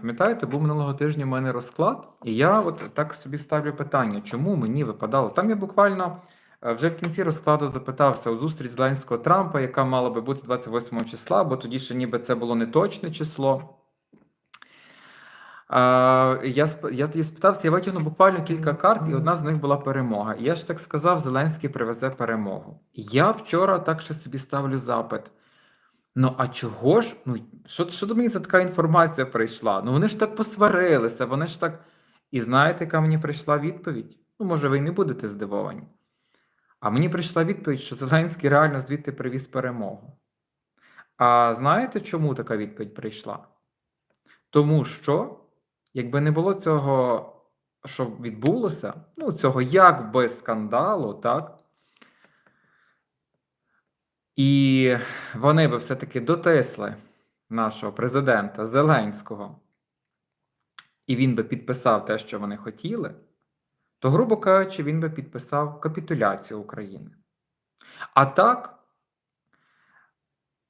Пам'ятаєте, був минулого тижня в мене розклад, і я от так собі ставлю питання, чому мені випадало? Там я буквально е, вже в кінці розкладу запитався у зустріч Зеленського Трампа, яка мала би бути 28 числа, бо тоді ще ніби це було не точне число. А, я, я тоді спитався, я витягнув буквально кілька карт, і одна з них була перемога. І я ж так сказав, Зеленський привезе перемогу. Я вчора так ще собі ставлю запит. Ну, а чого ж? Ну, що, що до мені за така інформація прийшла? Ну, вони ж так посварилися, вони ж так. І знаєте, яка мені прийшла відповідь? Ну, може, ви й не будете здивовані. А мені прийшла відповідь, що Зеленський реально звідти привіз перемогу. А знаєте, чому така відповідь прийшла? Тому що, якби не було цього, що відбулося, ну, цього якби скандалу, так? І вони би все-таки дотисли нашого президента Зеленського, і він би підписав те, що вони хотіли, то, грубо кажучи, він би підписав капітуляцію України. А так,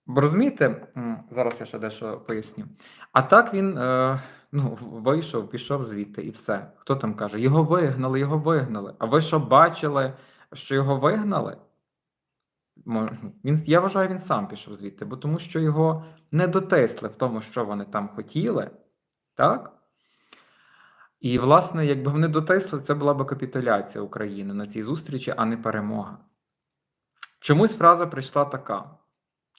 розумієте, зараз я ще дещо поясню. А так він е, ну, вийшов, пішов звідти і все. Хто там каже? Його вигнали, його вигнали. А ви що бачили, що його вигнали? Він, я вважаю, він сам пішов звідти, бо тому що його не дотисли в тому, що вони там хотіли, так? І, власне, якби вони дотисли, це була б капітуляція України на цій зустрічі, а не перемога. Чомусь фраза прийшла така: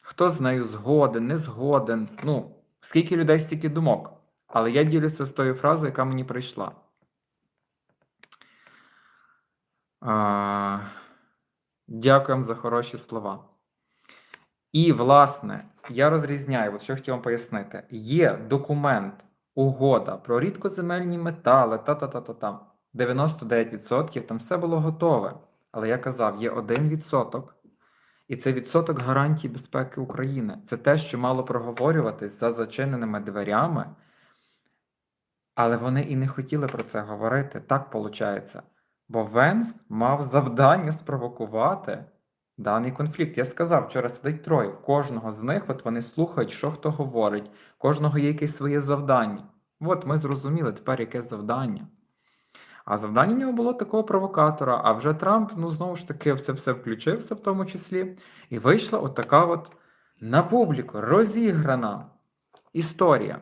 хто з нею згоден, не згоден. Ну, скільки людей, стільки думок. Але я ділюся з тою фразою, яка мені прийшла. А, дякуємо за хороші слова. І, власне, я розрізняю, от що хотів вам пояснити: є документ, угода про рідкоземельні метали, та-та-та-та-та. 99% там все було готове. Але я казав, є 1%, і це відсоток гарантій безпеки України. Це те, що мало проговорюватись за зачиненими дверями. Але вони і не хотіли про це говорити. Так виходить. Бо Венс мав завдання спровокувати даний конфлікт. Я сказав, вчора сидить троє. В кожного з них от вони слухають, що хто говорить, кожного є якесь своє завдання. От ми зрозуміли тепер, яке завдання. А завдання в нього було такого провокатора. А вже Трамп, ну знову ж таки, все все включився в тому числі. І вийшла отака от на публіку розіграна історія.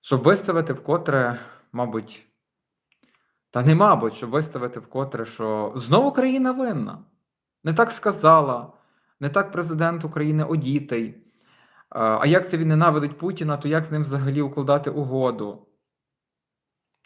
Щоб виставити вкотре, мабуть, та не мабуть, щоб виставити вкотре, що знову країна винна. Не так сказала, не так президент України одітий. А як це він ненавидить Путіна, то як з ним взагалі укладати угоду?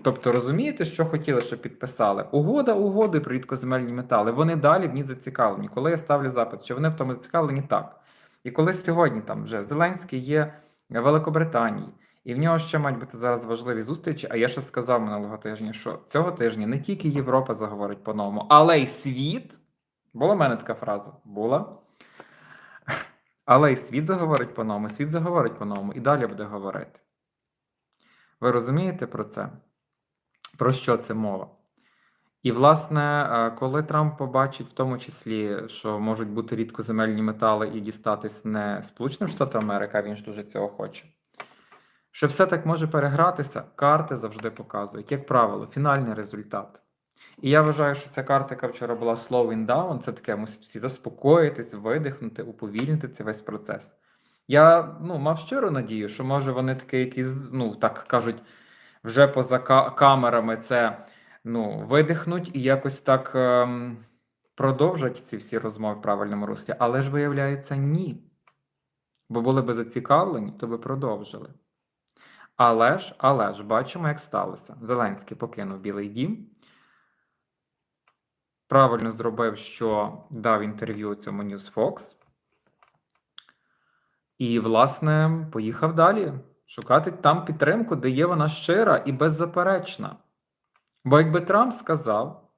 Тобто розумієте, що хотіли, щоб підписали? Угода угоди про рідкоземельні метали. Вони далі в ній зацікавлені. Коли я ставлю запит, чи вони в тому зацікавлені, так. І коли сьогодні там вже Зеленський є в Великобританії, і в нього ще мають бути зараз важливі зустрічі. А я ще сказав минулого тижня, що цього тижня не тільки Європа заговорить по-новому, але й світ. Була в мене така фраза? Була. Але й світ заговорить по-новому, світ заговорить по-новому і далі буде говорити. Ви розумієте про це? Про що це мова? І, власне, е, коли Трамп побачить в тому числі, що можуть бути рідкоземельні метали і дістатись не Сполученим Штатам Америки, він ж дуже цього хоче. Що все так може перегратися, карти завжди показують, як правило, фінальний результат. І я вважаю, що ця карта, яка вчора була slowing down, це таке мусить всі заспокоїтись, видихнути, уповільнити цей весь процес. Я ну, мав щиру надію, що може вони такі якісь, ну так кажуть, вже поза камерами це ну, видихнуть і якось так ем, продовжать ці всі розмови в правильному руслі. Але ж виявляється, ні. Бо були би зацікавлені, то би продовжили. Але ж, але ж, бачимо, як сталося. Зеленський покинув Білий Дім. Правильно зробив, що дав інтерв'ю цьому Newsfox. І, власне, поїхав далі шукати там підтримку, де є вона щира і беззаперечна. Бо якби Трамп сказав,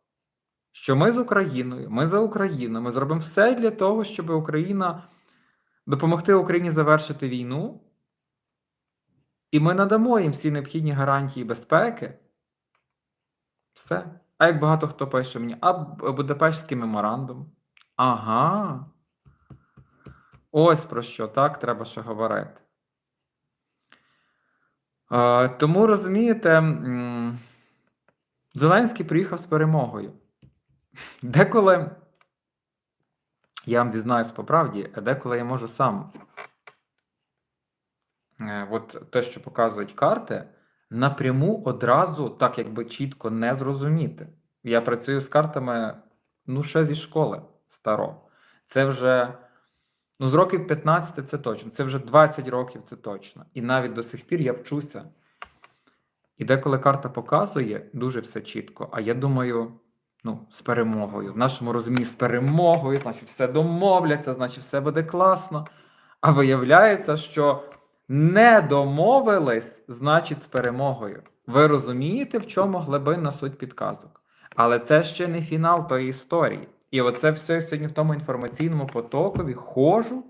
що ми з Україною, ми за Україну, ми зробимо все для того, щоб Україна допомогти Україні завершити війну, і ми надамо їм всі необхідні гарантії безпеки. Все. А як багато хто пише мені, а Будапештський меморандум? Ага. Ось про що так треба ще говорити. Е, Тому розумієте, Зеленський приїхав з перемогою. Деколи, я вам дізнаюсь по правді, деколи я можу сам. Е, От те, що показують карти, напряму одразу так якби чітко не зрозуміти. Я працюю з картами ну, ще зі школи старо. Це вже ну, з років 15 це точно, це вже 20 років це точно. І навіть до сих пір я вчуся. І деколи карта показує дуже все чітко, а я думаю, ну, з перемогою. В нашому розумінні з перемогою, значить, все домовляться, значить, все буде класно. А виявляється, що не домовились, значить, з перемогою. Ви розумієте, в чому глибинна суть підказок. Але це ще не фінал тої історії. І оце все сьогодні в тому інформаційному потокові ходжу.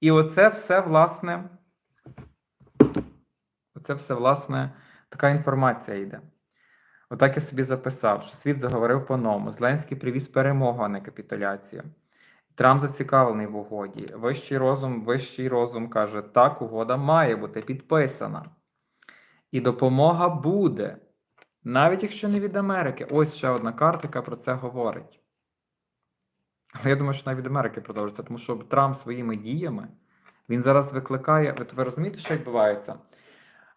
І оце все, власне, оце все, власне, така інформація йде. Отак я собі записав, що світ заговорив по-новому. Зеленський привіз перемогу, а не капітуляцію. Трамп зацікавлений в угоді. Вищий розум, вищий розум каже, так, угода має бути підписана. І допомога буде. Навіть якщо не від Америки. Ось ще одна карта, яка про це говорить. Але я думаю, що навіть від Америки продовжиться, тому що Трамп своїми діями він зараз викликає. Ви, ви розумієте, що відбувається?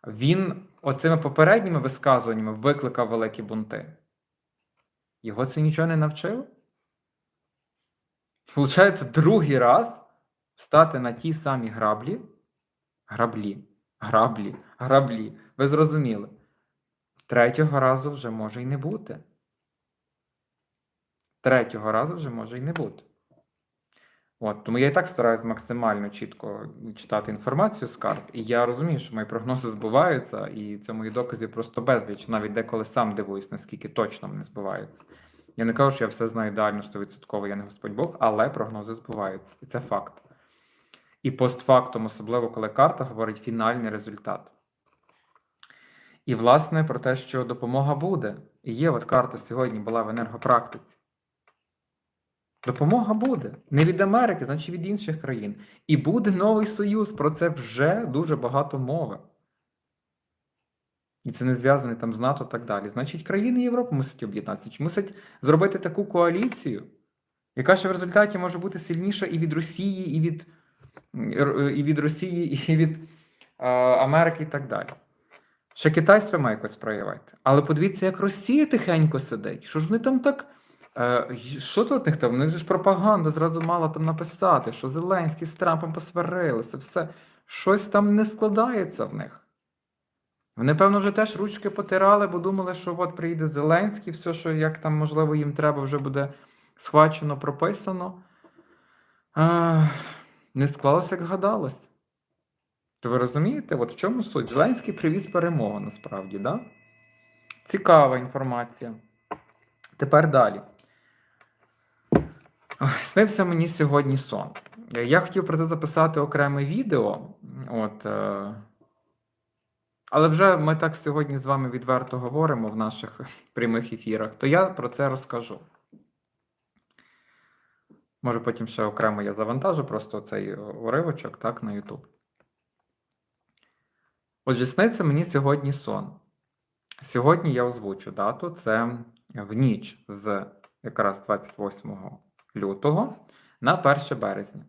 Він оцими попередніми висказуваннями викликав великі бунти. Його це нічого не навчило? Получається, другий раз встати на ті самі граблі. Граблі, граблі, граблі. Ви зрозуміли. Третього разу вже може й не бути. Третього разу вже може й не бути. От, тому я і так стараюсь максимально чітко читати інформацію з карт, і я розумію, що мої прогнози збуваються, і це мої докази просто безліч. Навіть деколи сам дивуюсь, наскільки точно вони збуваються. Я не кажу, що я все знаю ідеально 100%, я не Господь Бог, але прогнози збуваються. І це факт. І постфактум, особливо коли карта говорить фінальний результат. І, власне, про те, що допомога буде. І є от карта сьогодні була в енергопрактиці. Допомога буде. Не від Америки, значить від інших країн. І буде новий союз. Про це вже дуже багато мови. І це не зв'язане там з НАТО так далі. Значить, країни Європи мусять об'єднатися, чи мусять зробити таку коаліцію, яка ще в результаті може бути сильніша і від Росії, і від, і від Росії, і від е, Америки, і так далі. Ще Китай себе має якось проявити. Але подивіться, як Росія тихенько сидить. Що ж вони там так. Е, що тут них там? У них же ж пропаганда зразу мала там написати, що Зеленський з Трампом посварилися, все. Щось там не складається в них. Вони, певно, вже теж ручки потирали, бо думали, що от приїде Зеленський, все, що як там, можливо, їм треба, вже буде схвачено, прописано. А, не склалося, як гадалось. То ви розумієте, от в чому суть? Зеленський привіз перемогу насправді, да? Цікава інформація. Тепер далі. Снився мені сьогодні сон. Я хотів про це записати окреме відео. От, е... Але вже ми так сьогодні з вами відверто говоримо в наших прямих ефірах, то я про це розкажу. Може, потім ще окремо я завантажу просто цей уривочок так, на YouTube. Отже, сниться мені сьогодні сон. Сьогодні я озвучу дату. Це в ніч з якраз 28 лютого на 1 березня.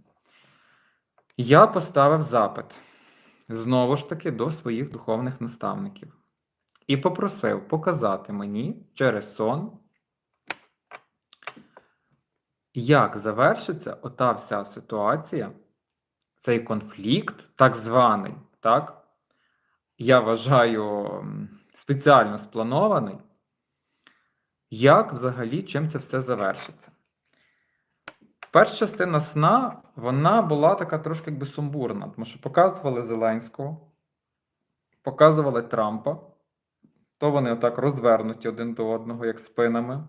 Я поставив запит знову ж таки до своїх духовних наставників і попросив показати мені через сон, як завершиться ота вся ситуація, цей конфлікт, так званий, так? Я вважаю спеціально спланований, як взагалі чим це все завершиться. Перша частина сна, вона була така трошки якби сумбурна, тому що показували Зеленського, показували Трампа, то вони отак розвернуті один до одного, як спинами,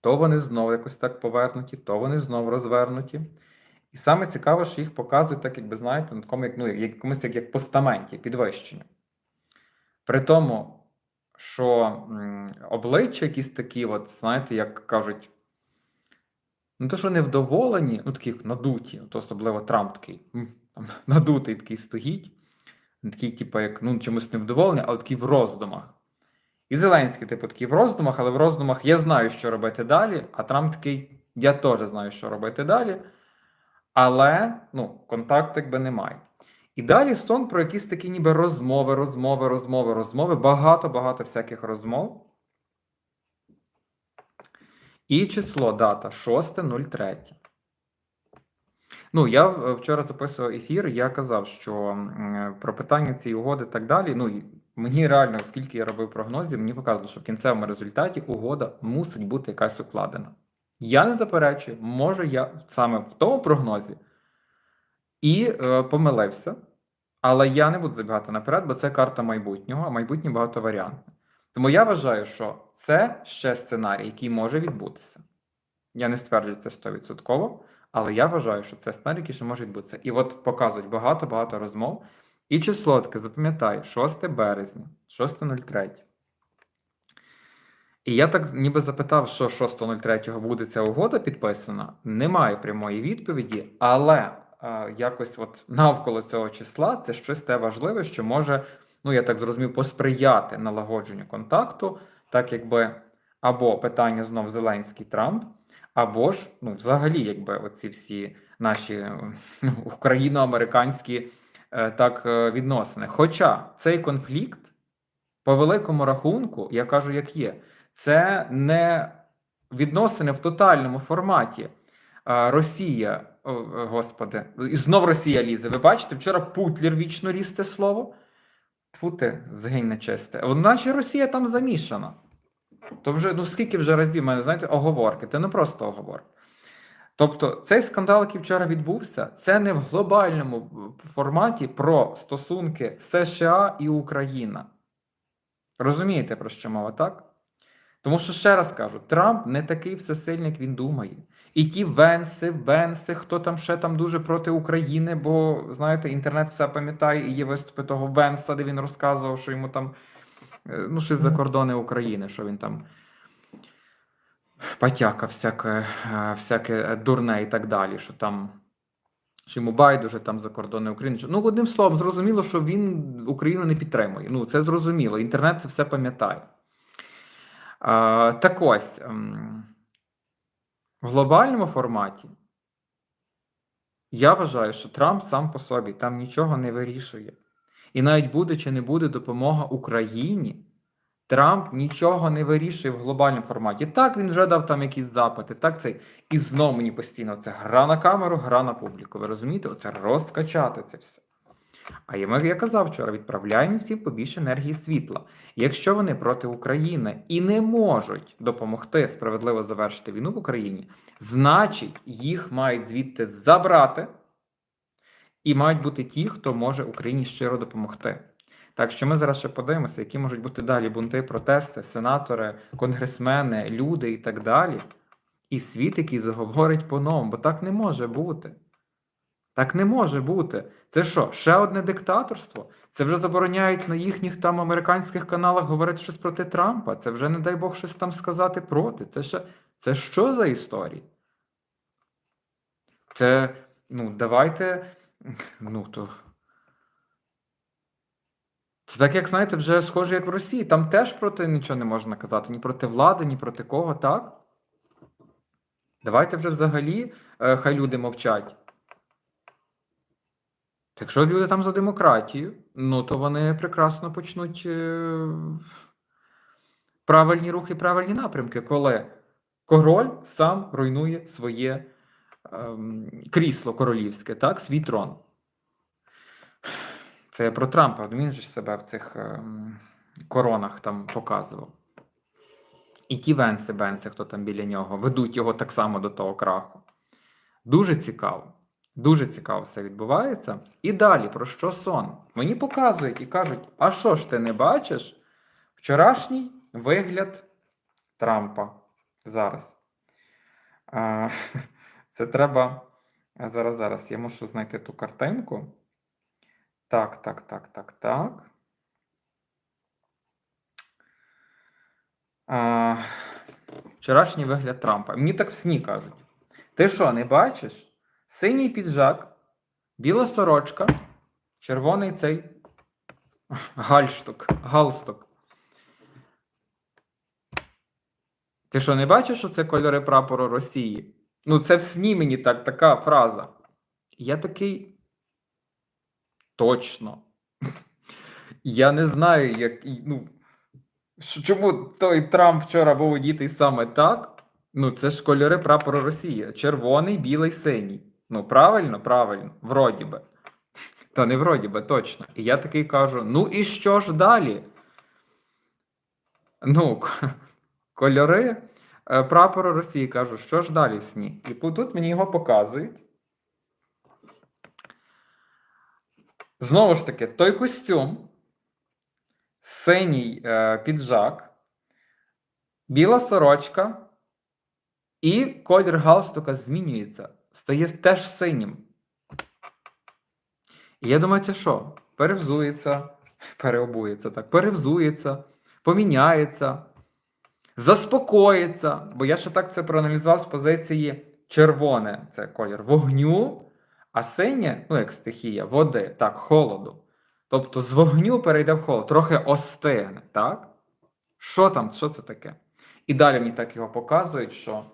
то вони знову якось так повернуті, то вони знову розвернуті. І саме цікаве, що їх показують, так, якби знаєте, на такому, як, ну, якомусь як, як постаменті, підвищення. При тому, що обличчя якісь такі, от, знаєте, як кажуть, ну то, що невдоволені, ну такі надуті, от особливо Трамп такий там, надутий такий стоїть, такий, типу, як ну, чомусь невдоволений, але такий в роздумах. І Зеленський, типу, такий в роздумах, але в роздумах я знаю, що робити далі. А Трамп такий, я теж знаю, що робити далі. Але ну, контакту якби немає. І далі сон про якісь такі ніби розмови, розмови, розмови, розмови, багато-багато всяких розмов. І число, дата 6.03. Ну, я вчора записував ефір, я казав, що про питання цієї угоди і так далі. Ну, мені реально, оскільки я робив прогнози, мені показувало, що в кінцевому результаті угода мусить бути якась укладена. Я не заперечую, може я саме в тому прогнозі і е, помилився, але я не буду забігати наперед, бо це карта майбутнього, а майбутнє багатоваріантне. Тому я вважаю, що це ще сценарій, який може відбутися. Я не стверджую це 100%, але я вважаю, що це сценарій, який ще може відбутися. І от показують багато-багато розмов. І число таке, запам'ятай, 6 березня, 6.03. І я так ніби запитав, що 6.03 буде ця угода підписана. Немає прямої відповіді, але е, якось от навколо цього числа це щось те важливе, що може, ну я так зрозумів, посприяти налагодженню контакту, так якби або питання знов Зеленський Трамп, або ж ну, взагалі, якби оці всі наші е, україно-американські е, так е, відносини. Хоча цей конфлікт, по великому рахунку, я кажу, як є, це не відносини в тотальному форматі. А, Росія, господи, і знов Росія лізе. Ви бачите, вчора Путлер вічно ліз це слово. Тьфу ти, згинь нечисте. Наче Росія там замішана. То вже ну скільки вже разів в мене, знаєте, оговорки, це не просто оговорки. Тобто цей скандал, який вчора відбувся, це не в глобальному е, форматі про стосунки США і Україна. Розумієте, про що мова, так? Тому що ще раз кажу, Трамп не такий всесильний, як він думає. І ті Венси, Венси, хто там ще там дуже проти України, бо знаєте, інтернет все пам'ятає, і є виступи того Венса, де він розказував, що йому там е, ну, щось за кордони України, що він там потяка, всяке, е, всяке дурне і так далі, що там. Що йому байдуже там за кордони України. Ну, одним словом, зрозуміло, що він Україну не підтримує. Ну, це зрозуміло. Інтернет це все пам'ятає. Так ось, ем, в глобальному форматі я вважаю, що Трамп сам по собі там нічого не вирішує. І навіть буде чи не буде допомога Україні, Трамп нічого не вирішує в глобальному форматі. Так, він вже дав там якісь запити, так це і знову мені постійно це гра на камеру, гра на публіку. Ви розумієте? Оце розкачати це все. А я, казав вчора, відправляємо всім побільше енергії світла. Якщо вони проти України і не можуть допомогти справедливо завершити війну в Україні, значить їх мають звідти забрати, і мають бути ті, хто може Україні щиро допомогти. Так що ми зараз ще подивимося, які можуть бути далі бунти, протести, сенатори, конгресмени, люди і так далі. І світ, який заговорить по-новому, бо так не може бути. Так не може бути. Це що, ще одне диктаторство? Це вже забороняють на їхніх там американських каналах говорити щось проти Трампа. Це вже, не дай Бог, щось там сказати проти. Це ще це що за історії? Це, ну, давайте. Ну, то. Це так, як знаєте, вже схоже, як в Росії. Там теж проти нічого не можна казати, ні проти влади, ні проти кого, так? Давайте вже взагалі е, хай люди мовчать. Якщо люди там за демократію, ну то вони прекрасно почнуть е, правильні рухи, правильні напрямки, коли король сам руйнує своє ем, крісло королівське, так, свій трон. Це про Трампа, він же себе в цих ем, коронах там показував. І ті Венси, Бенси, хто там біля нього, ведуть його так само до того краху. Дуже цікаво. Дуже цікаво все відбувається. І далі, про що сон? Мені показують і кажуть: а що ж ти не бачиш? Вчорашній вигляд Трампа зараз. Це треба. Зараз, зараз. Я мушу знайти ту картинку. Так, так, так, так, так. Вчорашній вигляд Трампа. Мені так в сні кажуть. Ти що, не бачиш? Синій піджак, біла сорочка, червоний цей Гальштук, галстук. Ти що, не бачиш, що це кольори прапору Росії? Ну, це в сні мені так, така фраза. Я такий. Точно. Я не знаю, як. Ну, чому той Трамп вчора був одітий саме так? Ну, це ж кольори прапору Росії. Червоний, білий, синій. Ну, правильно, правильно, вроді би. Та не вроді би, точно. І я такий кажу: ну і що ж далі? Ну, кольори е, прапору Росії кажу, що ж далі в сні? І тут мені його показують. Знову ж таки, той костюм, синій е, піджак, біла сорочка, і колір галстука змінюється, стає теж синім. І я думаю, це що? Перевзується, переобується так, перевзується, поміняється, заспокоїться. Бо я ще так це проаналізував з позиції червоне це колір вогню, а синє, ну як стихія, води, так, холоду. Тобто з вогню перейде в холод, трохи остигне, так? Що там, що це таке? І далі мені так його показують, що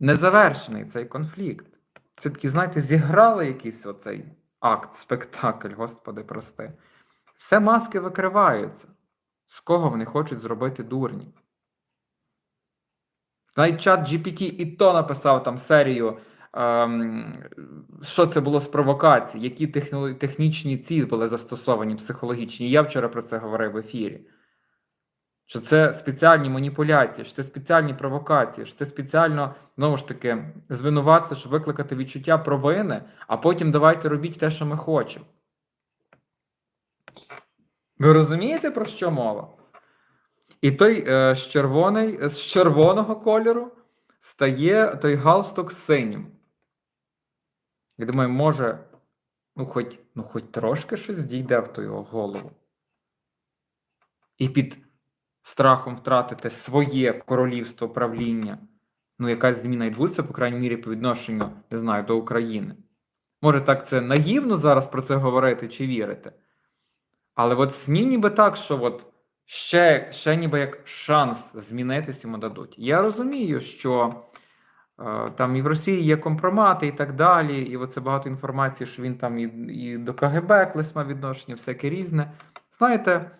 незавершений цей конфлікт. Це такі, знаєте, зіграли якийсь оцей акт, спектакль, господи, прости. Все маски викриваються. З кого вони хочуть зробити дурні? Навіть чат GPT і то написав там серію, ем, що це було з провокацій, які технічні ці були застосовані психологічні. Я вчора про це говорив в ефірі. Що це спеціальні маніпуляції, що це спеціальні провокації, що це спеціально, знову ж таки, звинуватити, щоб викликати відчуття провини, а потім давайте робіть те, що ми хочемо. Ви розумієте, про що мова? І той е, з, червоний, з червоного кольору стає той галстук синім. Я думаю, може, ну, хоч, ну, хоч трошки щось дійде в ту його голову. І під страхом втратити своє королівство правління, ну, якась зміна відбудеться, по крайній мірі, по відношенню, не знаю, до України. Може, так це наївно зараз про це говорити чи вірити? Але от сні ніби так, що от ще, ще ніби як шанс змінитись йому дадуть. Я розумію, що е, там і в Росії є компромати і так далі, і оце багато інформації, що він там і, і до КГБ колись мав відношення, всяке різне. Знаєте,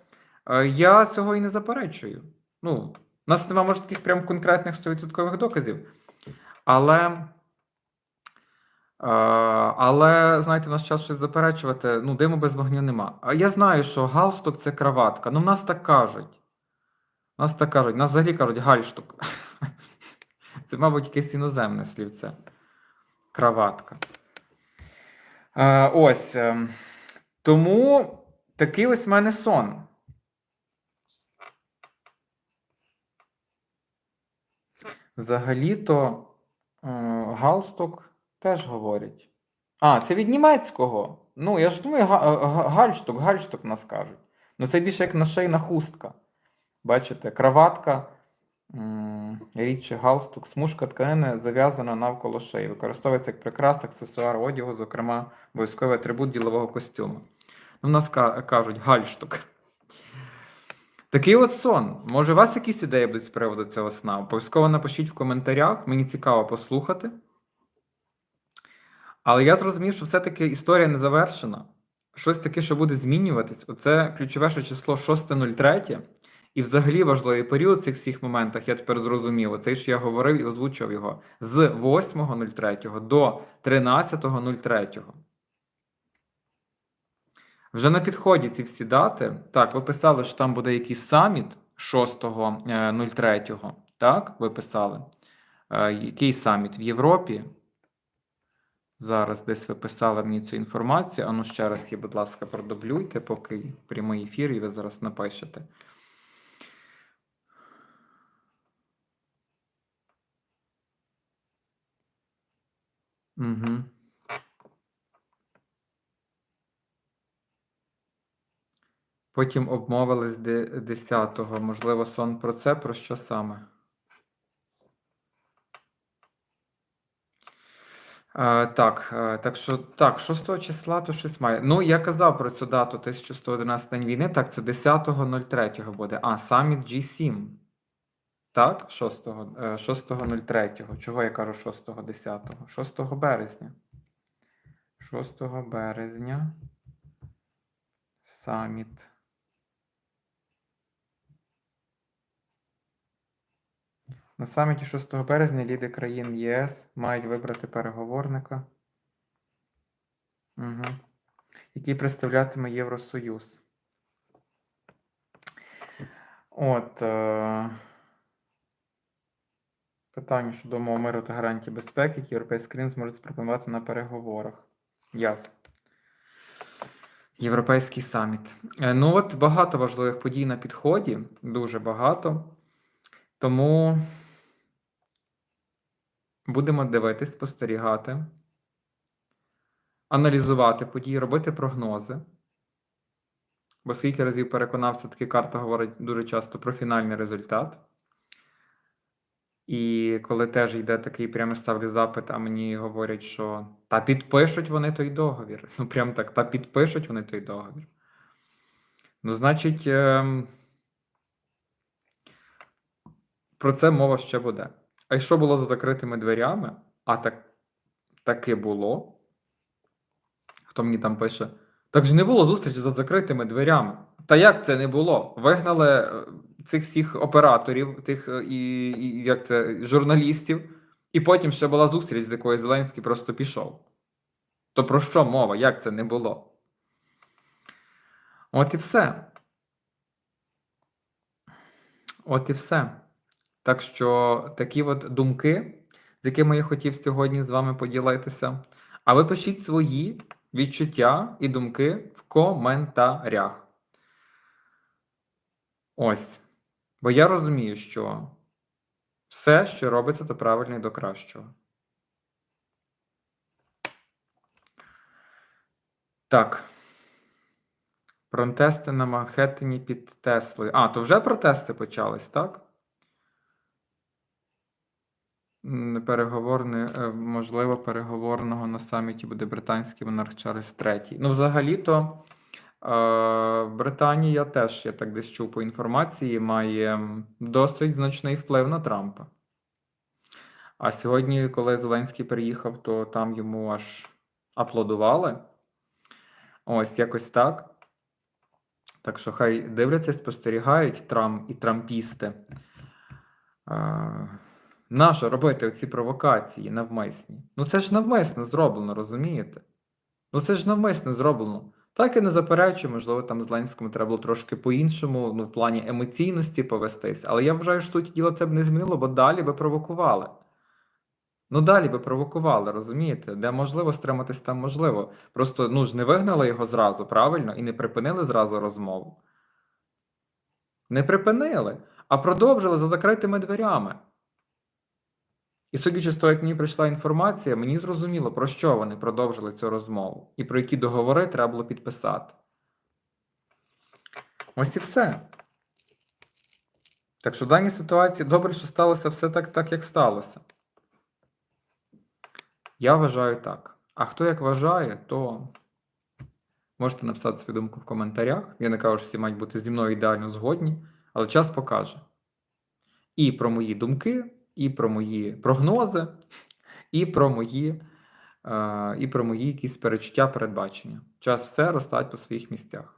я цього і не заперечую. Ну, у нас немає, може, таких прям конкретних 100% доказів. Але. Е, Але знаєте, в нас час щось заперечувати. Ну, диму без вогню нема. А я знаю, що галстук це краватка. Ну, в нас так кажуть. В нас так кажуть, нас взагалі кажуть гальштук. Це, мабуть, якесь іноземне слівце. Краватка. Е, Ось. ем, Тому такий ось в мене сон. Взагалі-то е, галстук теж говорять. А, це від німецького. Ну, я ж думаю, га- гальштук, гальштук нас кажуть. Ну, це більше як нашийна хустка. Бачите, краватка, рідше галстук, смужка тканини зав'язана навколо шиї. Використовується як прикрас, аксесуар одягу, зокрема, обов'язковий атрибут ділового костюму. Ну, нас кажуть гальштук. Такий от сон. Може, у вас якісь ідеї будуть з приводу цього сна? Обов'язково напишіть в коментарях, мені цікаво послухати. Але я зрозумів, що все-таки історія не завершена. Щось таке, що буде змінюватись. Оце ключове ще число 6.03. І взагалі важливий період в цих всіх моментах, я тепер зрозумів. Оцей, що я говорив і озвучив його з 8.03 до 13.03. Вже на підході ці всі дати. Так, ви писали, що там буде якийсь саміт 6.03. Так, ви писали. Е, Який саміт в Європі? Зараз десь ви писали мені цю інформацію. Ану ще раз її, будь ласка, продублюйте, поки прямий ефір, і ви зараз напишете. Угу. Потім обмовились 10-го. Можливо, сон про це, про що саме? Е, так, е, так що так, 6 числа то щось має. Ну, я казав про цю дату 1111 день війни. Так, це 10.03 буде. А, саміт G7. Так, 6, е, 6.03. Чого я кажу 6, 10? 6 березня. 6 березня. Саміт. На саміті 6 березня ліди країн ЄС мають вибрати переговорника, угу. який представлятиме Євросоюз. От. Е... Питання щодо умов миру та гарантій безпеки, які Європейський Крим зможе запропонувати на переговорах. Ясно. Європейський саміт. Е, Ну, от багато важливих подій на підході, дуже багато. Тому будемо дивитись, спостерігати, аналізувати події, робити прогнози. Бо скільки разів переконався, таки карта говорить дуже часто про фінальний результат. І коли теж йде такий прямо ставлю запит, а мені говорять, що та підпишуть вони той договір. Ну, прям так, та підпишуть вони той договір. Ну, значить, ем, про це мова ще буде. А й що було за закритими дверями? А так таки було. Хто мені там пише? Так ж не було зустрічі за закритими дверями. Та як це не було? Вигнали е, цих всіх операторів, тих е, і, і як це, журналістів, і потім ще була зустріч, з якої Зеленський просто пішов. То про що мова? Як це не було? От і все. От і все. Так що такі от думки, з якими я хотів сьогодні з вами поділитися. А ви пишіть свої відчуття і думки в коментарях. Ось. Бо я розумію, що все, що робиться, то правильно і до кращого. Так. Протести на Манхеттені під Теслою. А, то вже протести почались, так? Переговорне, е, можливо, переговорного на саміті буде британський монарх Чарльз III. Ну, взагалі-то, е, Британія теж, я так десь чув по інформації, має досить значний вплив на Трампа. А сьогодні, коли Зеленський приїхав, то там йому аж аплодували. Ось якось так. Так що хай дивляться, спостерігають Трамп і трампісти. Нащо робити ці провокації навмисні? Ну це ж навмисно зроблено, розумієте? Ну це ж навмисно зроблено. Так і не заперечую, можливо, там Зеленському треба було трошки по-іншому, ну, в плані емоційності повестись. Але я вважаю, що суті діла це б не змінило, бо далі би провокували. Ну, далі би провокували, розумієте? Де можливо стриматись, там можливо. Просто ну ж не вигнали його зразу, правильно, і не припинили зразу розмову. Не припинили, а продовжили за закритими дверями. І судячи з того, як мені прийшла інформація, мені зрозуміло, про що вони продовжили цю розмову і про які договори треба було підписати. Ось і все. Так що в даній ситуації добре, що сталося все так, так, як сталося. Я вважаю так. А хто як вважає, то можете написати свою думку в коментарях. Я не кажу, що всі мають бути зі мною ідеально згодні, але час покаже. І про мої думки, і про мої прогнози, і про мої, е, і про мої якісь перечуття передбачення. Час все розстать по своїх місцях.